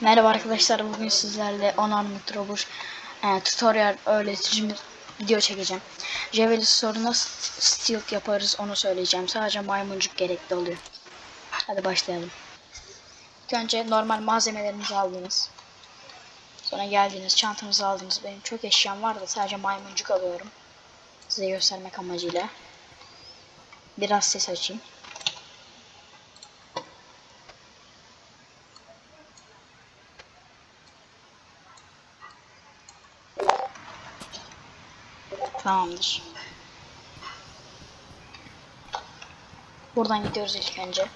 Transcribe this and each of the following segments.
Merhaba arkadaşlar bugün sizlerle Unarmed Robot e, tutorial öğretici video çekeceğim. Javelin sorunu nasıl steel yaparız onu söyleyeceğim. Sadece maymuncuk gerekli oluyor. Hadi başlayalım. İlk önce normal malzemelerinizi aldınız. Sonra geldiniz çantanızı aldınız. Benim çok eşyam var da sadece maymuncuk alıyorum. Size göstermek amacıyla. Biraz ses açayım. Tamamdır. Buradan gidiyoruz ilk önce.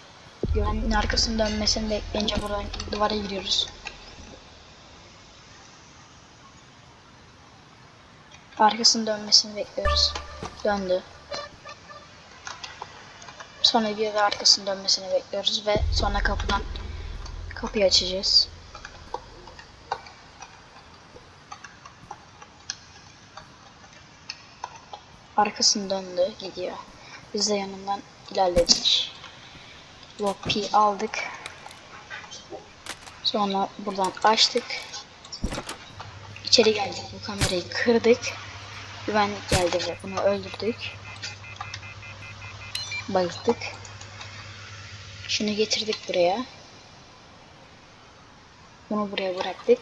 Güvenliğin arkasının dönmesini bekleyince buradan duvara giriyoruz. Arkasının dönmesini bekliyoruz. Döndü. Sonra bir de arkasının dönmesini bekliyoruz ve sonra kapıdan kapıyı açacağız. Arkasını döndü gidiyor. Biz de yanından ilerledik. P aldık. Sonra buradan açtık. İçeri geldik. Bu kamerayı kırdık. Güvenlik geldi ve bunu öldürdük. Bayıldık. Şunu getirdik buraya. Bunu buraya bıraktık.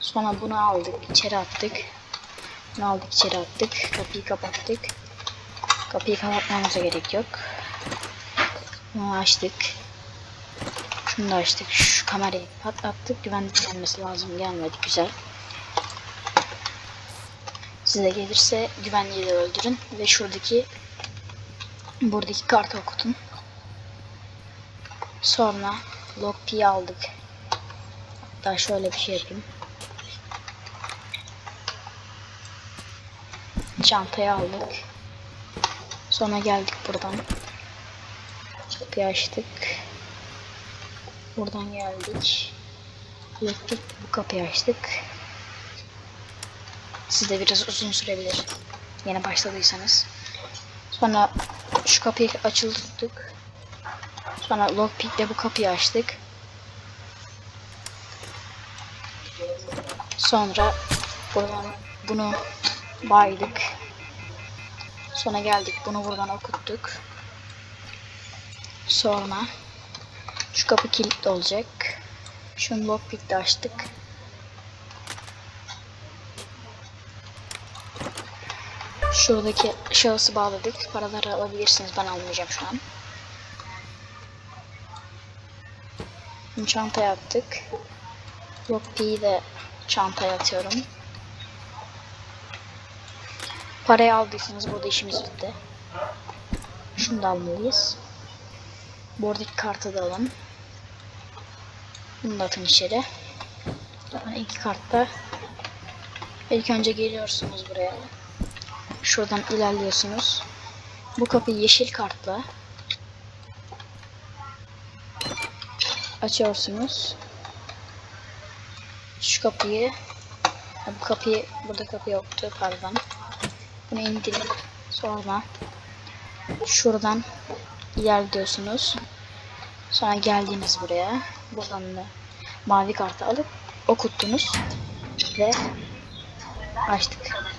Sonra bunu aldık. içeri attık. Bunu aldık içeri attık. Kapıyı kapattık. Kapıyı kapatmamıza gerek yok. Bunu açtık. Şunu da açtık. Şu kamerayı patlattık. Güvenlik gelmesi lazım. Gelmedi. Güzel. Size gelirse güvenliği de öldürün. Ve şuradaki buradaki kartı okutun. Sonra lock aldık. Hatta şöyle bir şey yapayım. Çantayı aldık. Sonra geldik buradan. Kapıyı açtık. Buradan geldik. Gittik bu kapıyı açtık. Sizde biraz uzun sürebilir. Yine başladıysanız. Sonra şu kapıyı açıldı tuttuk. Sonra lockpick'le bu kapıyı açtık. Sonra buradan bunu baydık. Sonra geldik bunu buradan okuttuk. Sonra şu kapı kilitli olacak. Şunu lockpick'le açtık. Şuradaki şahısı bağladık. Paraları alabilirsiniz. Ben almayacağım şu an. Bunu çantaya attık. Lockpick'i de çantaya atıyorum. Parayı aldıysanız burada işimiz bitti. Şunu da almalıyız. Buradaki kartı da alın. Bunu da atın içeri. Yani iki kartta. İlk önce geliyorsunuz buraya. Şuradan ilerliyorsunuz. Bu kapıyı yeşil kartla açıyorsunuz. Şu kapıyı bu kapıyı burada kapı yoktu pardon. Bunu indirin. Sonra şuradan ilerliyorsunuz. Sonra geldiniz buraya. Buradan da mavi kartı alıp okuttunuz ve açtık.